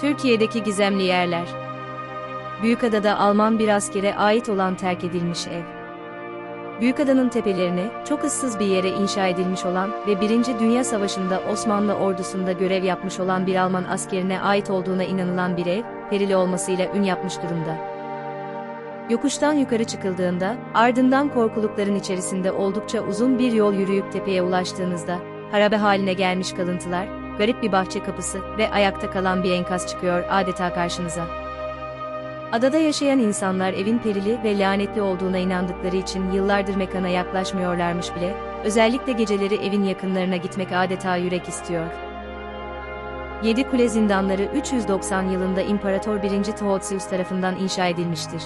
Türkiye'deki gizemli yerler. Büyükada'da Alman bir askere ait olan terk edilmiş ev. Büyükada'nın tepelerine, çok ıssız bir yere inşa edilmiş olan ve 1. Dünya Savaşı'nda Osmanlı ordusunda görev yapmış olan bir Alman askerine ait olduğuna inanılan bir ev, perili olmasıyla ün yapmış durumda. Yokuştan yukarı çıkıldığında, ardından korkulukların içerisinde oldukça uzun bir yol yürüyüp tepeye ulaştığınızda, harabe haline gelmiş kalıntılar, garip bir bahçe kapısı ve ayakta kalan bir enkaz çıkıyor adeta karşınıza. Adada yaşayan insanlar evin perili ve lanetli olduğuna inandıkları için yıllardır mekana yaklaşmıyorlarmış bile, özellikle geceleri evin yakınlarına gitmek adeta yürek istiyor. Yedi Kule zindanları 390 yılında İmparator 1. Theodosius tarafından inşa edilmiştir.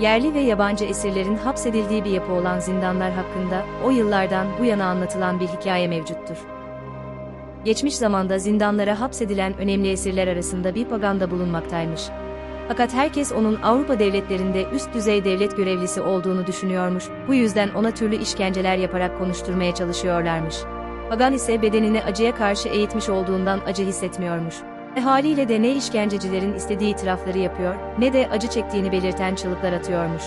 Yerli ve yabancı esirlerin hapsedildiği bir yapı olan zindanlar hakkında o yıllardan bu yana anlatılan bir hikaye mevcuttur. Geçmiş zamanda zindanlara hapsedilen önemli esirler arasında bir paganda bulunmaktaymış. Fakat herkes onun Avrupa devletlerinde üst düzey devlet görevlisi olduğunu düşünüyormuş, bu yüzden ona türlü işkenceler yaparak konuşturmaya çalışıyorlarmış. Pagan ise bedenini acıya karşı eğitmiş olduğundan acı hissetmiyormuş. E haliyle de ne işkencecilerin istediği itirafları yapıyor, ne de acı çektiğini belirten çığlıklar atıyormuş.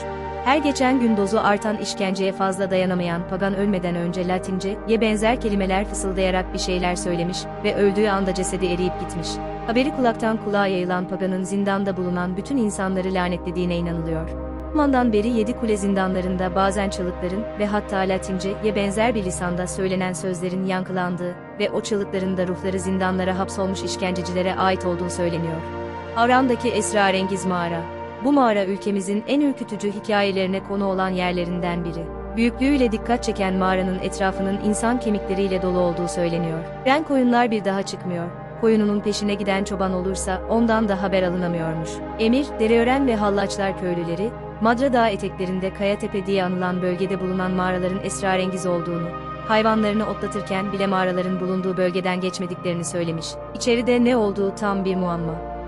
Her geçen gün dozu artan işkenceye fazla dayanamayan Pagan ölmeden önce Latince, ye benzer kelimeler fısıldayarak bir şeyler söylemiş ve öldüğü anda cesedi eriyip gitmiş. Haberi kulaktan kulağa yayılan Pagan'ın zindanda bulunan bütün insanları lanetlediğine inanılıyor. O zamandan beri yedi kule zindanlarında bazen çığlıkların ve hatta Latince ye benzer bir lisanda söylenen sözlerin yankılandığı ve o çığlıkların da ruhları zindanlara hapsolmuş işkencecilere ait olduğu söyleniyor. Havran'daki esrarengiz mağara. Bu mağara ülkemizin en ürkütücü hikayelerine konu olan yerlerinden biri. Büyüklüğüyle dikkat çeken mağaranın etrafının insan kemikleriyle dolu olduğu söyleniyor. Ren koyunlar bir daha çıkmıyor. Koyununun peşine giden çoban olursa ondan da haber alınamıyormuş. Emir, Dereören ve Hallaçlar köylüleri, Madra Dağı eteklerinde Kayatepe diye anılan bölgede bulunan mağaraların esrarengiz olduğunu, hayvanlarını otlatırken bile mağaraların bulunduğu bölgeden geçmediklerini söylemiş. İçeride ne olduğu tam bir muamma.